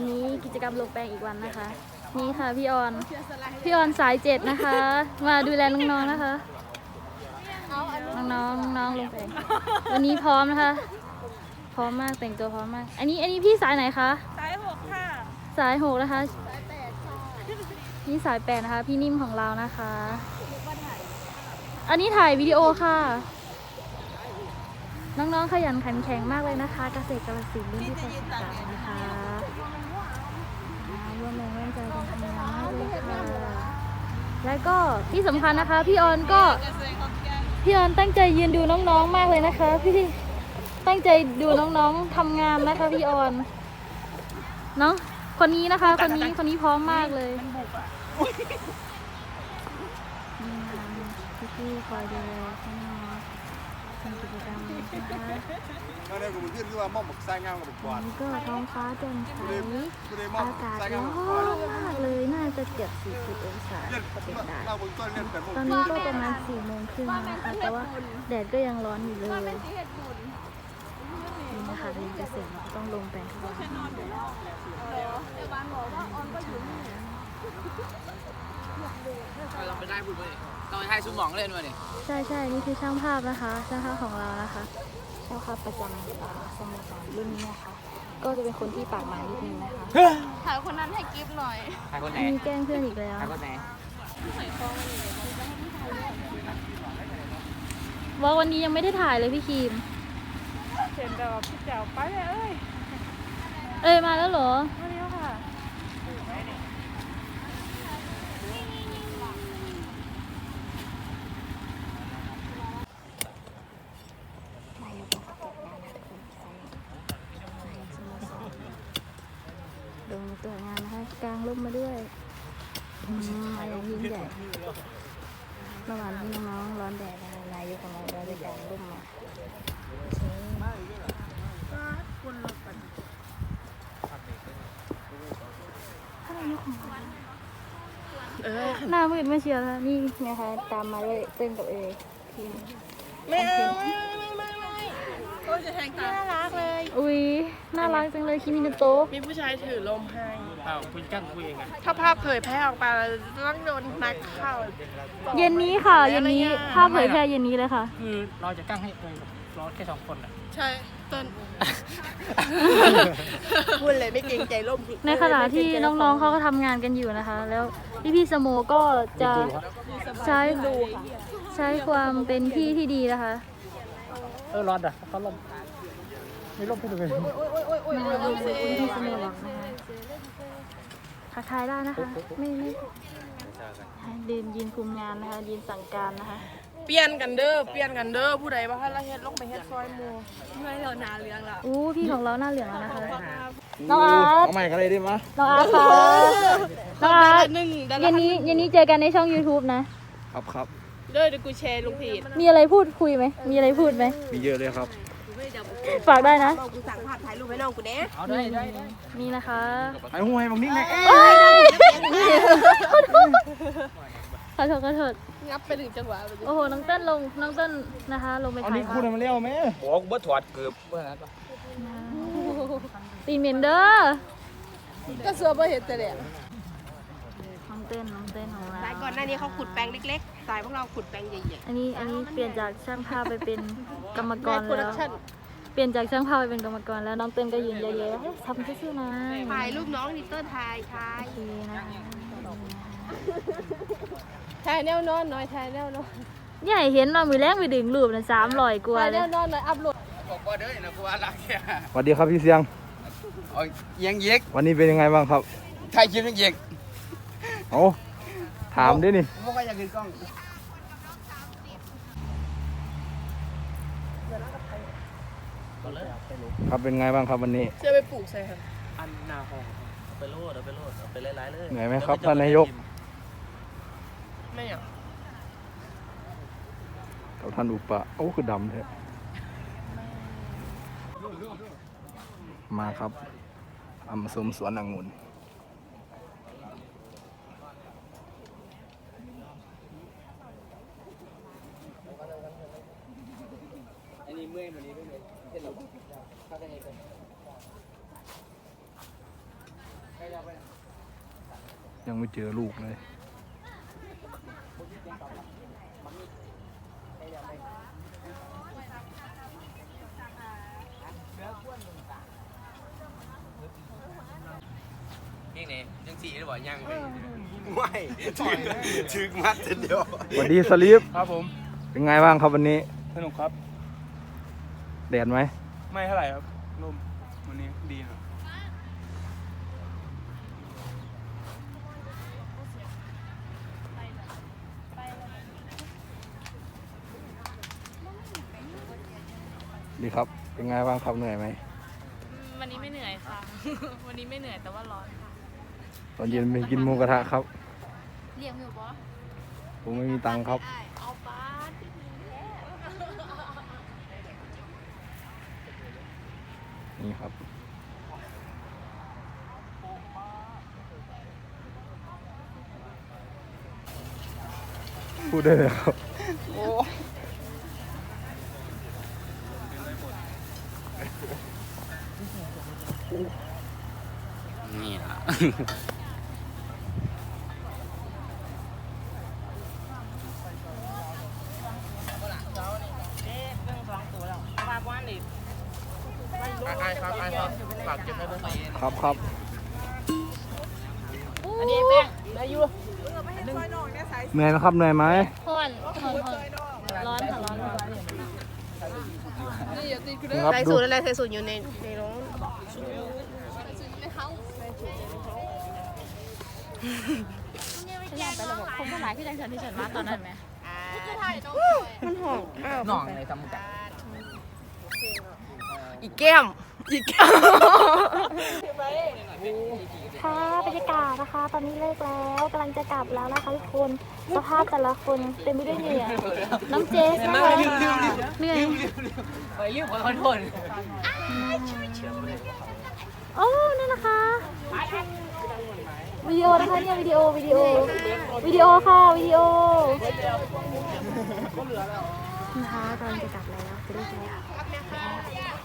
วันนี้กิจกรรมลงแปลงอีกวันนะคะ นี่ค่ะพี่ออน พี่ออนสายเจ็ดนะคะ มาดูแลน้องๆนะคะ น้องๆน้องๆลงแปลงวันนี้พร้อมนะคะ พร้อมมากแต่งตัวพร้อมมาก อันนี้อันนี้พี่สายไหนคะ สายหกค่ะ สายหกนะคะ นี่สายแปดนะคะ พี่นิ่มของเรานะคะ อันนี้ถ่ายวิดีโอค่ะน้องๆ ขยันขันแข็งมากเลยนะคะ เกษตรกรสินรุ่นที่ประสามนะคะ ร่วมแรงร่วมใจกันทำงานมากเลยค่ะแล้วก็ที่สำคัญนะคะ พี่ออนก็พี่ออนตั้งใจยืนดูน้องๆมากเลยนะคะ พี่ตั้งใจดูน้องๆทำงานนะคะพี่ออนเนาะคนนี้นะคะ คนนี้คนนี้พร้อมมากเลยนี่ค่ะพี่ๆคอยดูแลน้องๆทำกิจกรรมนะคะ มาเดี๋ยวกูมันขึ้นคือว่าม่อมบักไส้งามกับบักบออัลนนี้ก็ท้องฟ้าแจ่มใสกูได้ม่อมอากาศไส้งาร้มอกับบักบอลนมากเลยน่าจะเกือบ 40 องศาเล่นก็เป็นได้เราบนต้นเล่นแต่ม่อมตอนนี้ก็ประมาณ4โมงครึ่งนะคะแต่ว่าแดดก็ยังร้อนอยู่เลยนี่นะคะเรียนเกษตรเราก็ต้องลงแปลงทุกวันเราไปได้พูดไปเราไปให้ซุ้มหมองเล่นมาดิใช่ใช่นี่คือช่างภาพนะคะช่างภาพของเรานะคะ ช่างภาพประจำอ่าสโมสรรุ่นนี้นะคะ ก็จะเป็นคนที่ปากหมานิดนึงนะคะถ่ายคนนั้นให้กิฟต์หน่อยใครคนไหนอันนี้แกล้งเพื่อนอีกแล้วใครคนไหนว่าวันนี้ยังไม่ได้ถ่ายเลยพี่ครีมเห็นแบบพี่แจ๋วไปเลยเอ้ย เอ้ยมาแล้วเหรอมาเร็วค่ะ ลงตัวงานนะคะ กลางร่มมาด้วยอืมมาอย่างยิ่งใหญ่ระหว่างที่น้องๆร้อนแดดนะคะนายกของเราได้ไปกลางร่มมาหน้ามืดไม่เชียวนะนี่นะคะ ตามมาเลยเต้นกับเอทีมไม่เอาไม่ไม่ไม่ไม่ก็จะแทงตาน่ารักเลย อุ้ยน่ารักจังเลยคิมินโตะมีผู้ชายถือลมให้ อ้าวคุยกันคุยเองอะถ้าภาพเผยแพร่ออกไปเราจะต้องโดนนักข่าว เย็นนี้ค่ะ เย็นนี้ภาพเผยแพร่เย็นนี้เลยค่ะ คือเราจะกั้งให้เลยรอแค่สองคนอะใช่ต้นพูดเลยไม่เกรงใจร่มในขณะที่น้องๆเขาก็ทำงานกันอยู่นะคะ แล้วพี่พี่ๆสโมก็จะใช้ใช้ความเป็นพี่ที่ดีนะคะ เออร้อนอะเขาลมไม่ลมให้ดูเลยมาดูคุณพี่สโมบอกนะคะ ทักทายได้นะคะ ไม่ไม่ยืนยืนคุมงานนะคะยืนสั่งการนะคะ เปลี่ยนกันเด้อเปลี่ยนกันเด้อผู้ใดว่าให้เราเฮ็ดลงไปเฮ็ดซอยหมูไม่เรานาเลี้ยงละอู้พี่ของเราหน้าเหลืองแล้วนะคะน้องอาร์ตเอาใหม่กันเลยดิมะน้องอาร์ตค่ะน้องอาร์ตหนึ่งดาเย็นนี้เย็นนี้เจอกันในช่อง YouTube นะ ครับครับเด้อเดี๋ยวกูแชร์ลงเพจมีอะไรพูดคุยไหมมีอะไรพูดไหมมีเยอะเลยครับ ฝากได้นะกูสั่งภาพถ่ายรูปให้น้องกูเด้เอาได้ได้ได้นี่นะคะ ไอ้หูให้บังนิ่งไงขอโทษขอโทษงับไปถึงจังหวะไปดิโอ้โห น้องเต้นลง น้องเต้นนะคะ ลงไปเอาถ่ายนี่ภาคู่พนั้นมาเลี้ยวไหมบอกว่าถอดเกือบเมื่อนั้นปะตีนเหม็นเด้อ ก็เสือบ่เห็นแต่แหละน้องเต้น น้องเต้นของเราสายก่อนหน้านี้เขาขุดแปลงเล็กๆสายพวกเราขุดแปลงใหญ่อันนี้ อันนี้เปลี่ยนจากช่างภาพไปเป็นกรรมๆกรโปรแล้ดัวกชั่นเปลี่ยนจากช่างภาพไปเป็นกรรมกรแล้วน้องเต้นก็ยืนเยอะๆเฮ้ยทำซื่อๆนะถ่ายรูปน้องนิเตอร์ถ่ายถ่ายโอเคนะคะถ่ายแนวนอนหน่อยถ่ายแนวนอนใหญ่เห็นเนาะมือแรงไปดึงรูปนะสามร้อยกว่าถ่ายเลแนยวนอนหน่อยอัพโหลดบอกว่าเด้อนะกูว่ารักแค่สวัสดีครับพี่เสียงเอายังเย็กวันนี้เป็นยังไงบ้างครับถ่ายคลิปยังเย็กเอาถามดินี่ผมบอกว่าอยากกินกล้อง ครับเป็นไงบ้างครับวันนี้เชื่อไปปลูกใส่ค่ะอันนาหองเอาไปโลดเอาไปโลดเอาไปหลายๆเลยเหนื่อยไหมครับท่านนายกไม่อยากกับท่านอุปะโอ้คือดำแท้มาครับอำสมสวนองุ่น อันนี้เมื่อยมันนี้ไม่เลยเส้นเราพักกันเองกันยังไม่เจอลูกเลยยังไงยังสี่หรือเปล่ายังไม่ถึงถึงมัดเดียว สวัสดีสลีปครับผม เป็นไงบ้างครับวันนี้ สนุกครับ แดดไหม ไม่เท่าไหร่ครับลมวันนี้ดีครับดีครับ เป็นไงบ้างครับเหนื่อยไหม วันนี้ไม่เหนื่อยค่ะ วันนี้ไม่เหนื่อยแต่ว่าร้อนค่ะ ตอนเย็นไปกินหมูกระทะครับ เรียกมิวบอสผมไม่มีตังค์ครับเอาป้า นี่ครับ พูดได้เลยครับนี่ล่ะ ไอ้ ครับไอ้ครับฝากเก็บให้ด้วยครับครับอันนี้แป้งเหนื่อยนะครับเหนื่อยไหมพ่อนร้อนค่ะร้อนร้อนใส่สูตรอะไรใส่สูตรอยู่ในในรงฉันอยากไปแล้วแบบคนก็หลายที่จังฉันที่ฉันมาตอนนั้นไหมมันหอมอ้าวน้องในทำกัน อีกแก้ม อีกแก้มค่ะบรรยากาศนะคะ ตอนนี้เลิกแล้วกำลังจะกลับแล้วนะคะทุกคนสภาพแต่ละคนเต็มไปด้วยเหงื่อน้องเจสนะคะเหนื่อยไปรีบขอโทษโอ้นั่นนะคะวิดีโอนะคะเนี่ยวิดีโอวิดีโอวิดีโอค่ะวิดีโอนะคะกำลังจะกลับแล้วจะได้แล้ว